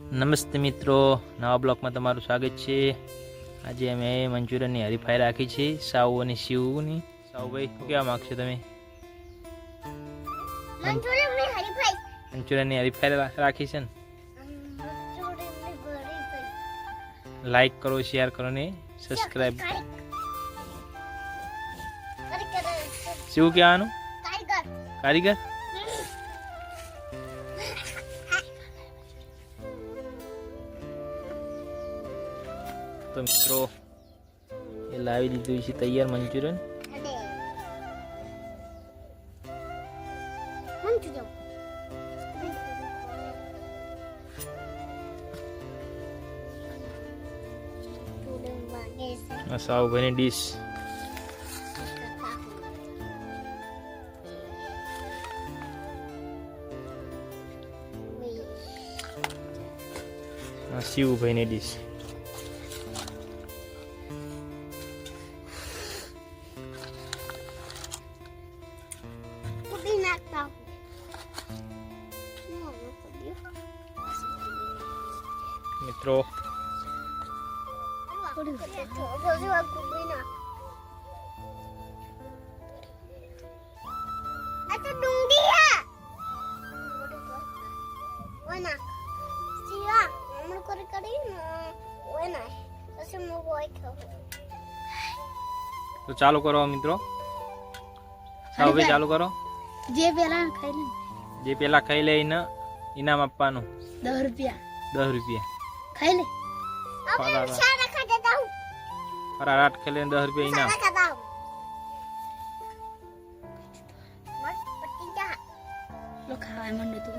નમસ્તે મિત્રો નવા બ્લોકમાં તમારું સ્વાગત છે. આજે અમે મંચુરિયનની હરીફાઈ રાખી છે સાઉ અને શિવની. સાઉભાઈ શું કહેવા માગશો તમે? મંચુરિયનની હરીફાઈ. રાખી છે ને? લાઈક કરો શેર કરો ને સબસ્ક્રાઈબ શું કહેવાનું? કારીગર? તો મિત્રો એ લાવી દીધું છે તૈયાર મંચુરિયન. સાઉભાઈની ડીશ શિવભાઈની ડીશ ખાઉં તો ચાલુ કરો મિત્રો. સાઉભાઈ ચાલુ કરો. જે પેલા ખાઈ લે. જે પેલા ખાઈ લે એને ઇનામ આપવાનું. દસ રૂપિયા. દસ રૂપિયા. ખાઈ લે. સારા ખાતે દાઉ ફરાર આઠ ખાઈ લે દસ રૂપિયા ઇનામ સારા ખાતા મસ્ત પટી જા લો ખાવા માંડે તું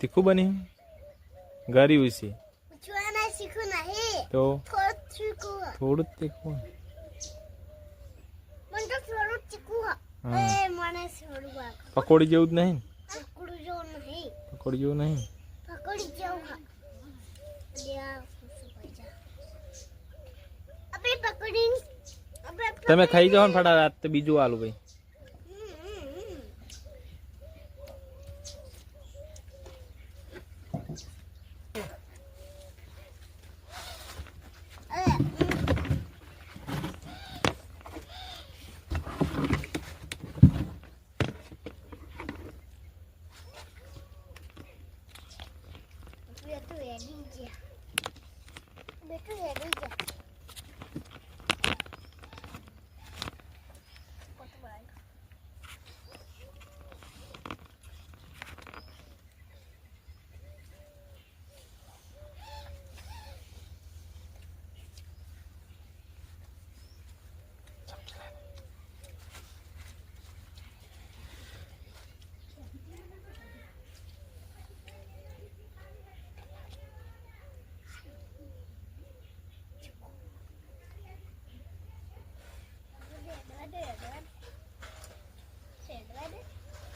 તીખું બની? ગરી નહીં. તો? થોડું તીખું પકોડી જેવું જ નહીં પકોડી જેવું નહીં. પકડી જેવું તમે ખાઈ જાઓ ને ફટા રાત તો બીજું આલુ ભાઈ હમ, હમ, હમ. અરે, હમ. બેટું રેડી છે બેટું રેડી છે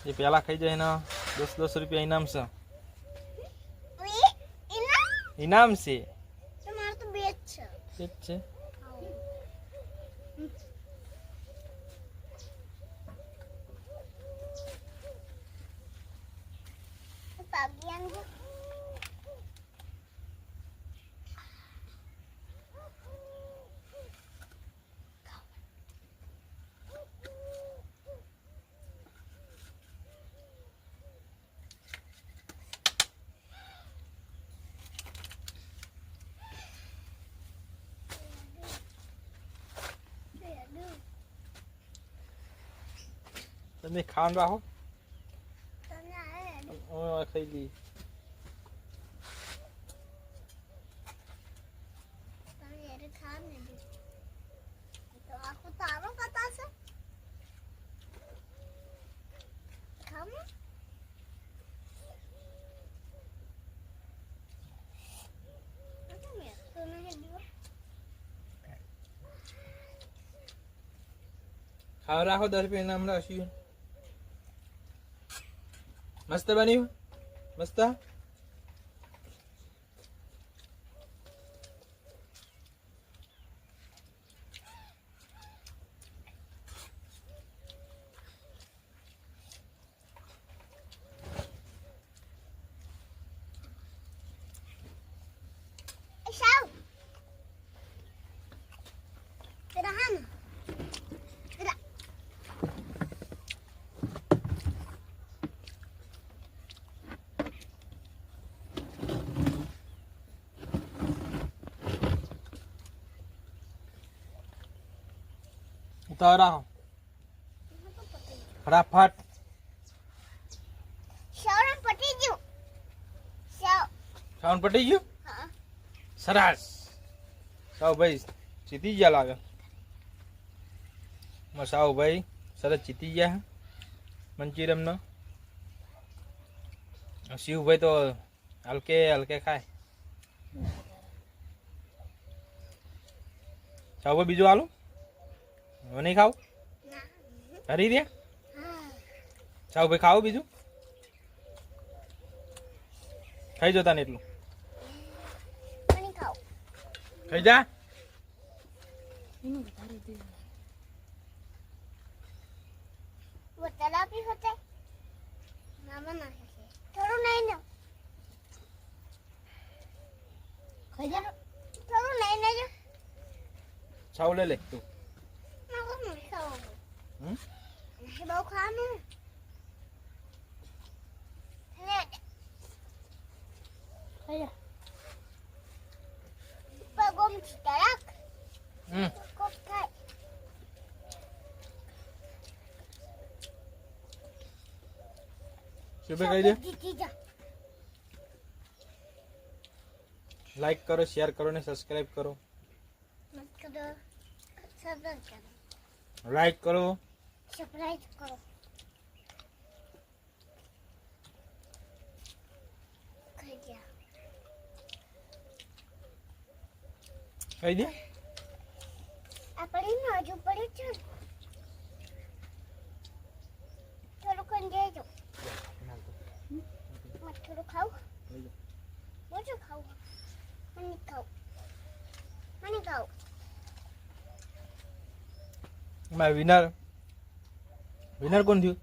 એ પેલા ખાઈ જાય એના. દસ દસ રૂપિયા ઇનામ છે. ઇનામ છે. બે છે. છે ખામો તમે ખાઈ લઈ ખાવ રાખો દસ રૂપિયા હમણાં હસ્યું મસ્ત બન્યું? મસ્ત એ સાવ પેલા હા ને પેલા ઉતાવળ રાખો ફટાફટ. શાવરણ પટી ગયું. ખાવાનું પટી ગયું? સરસ. સાવ ભાઈ જીતી ગયા લાગે. માં સાવ ભાઈ સરસ જીતી ગયા મંચુરિયમનો. શિવભાઈ તો હલકે હલકે ખાય. સાવ ભાઈ બીજું આલું નહીં ખાવું? હરી દે સાવ ભાઈ ખાવું બીજું. ખાઈ જતા ને એટલું. ખાઈ જા. સાવ લે લે તું. Bố khóa nữa Hadi. Bagom çıkarak. Hı. Kopkay. શુભે કહી દે લાઈક કરો શેર કરો ને સબસ્ક્રાઇબ કરો લાઈક કરો સબસ્ક્રાઇબ કરો ખાઈ ગયા ખાઈ દે આપણે નાજુ પડે છે થોડું કન દેજો મત થોડું ખાવ મોજો ખાવ મને ખાવ મને ખાવ માય વિનર વિનર કોણ થયું.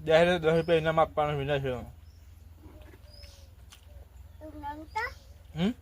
દસ દસ રૂપિયા ઇનામ આપવાનું વિનર છે. હમ?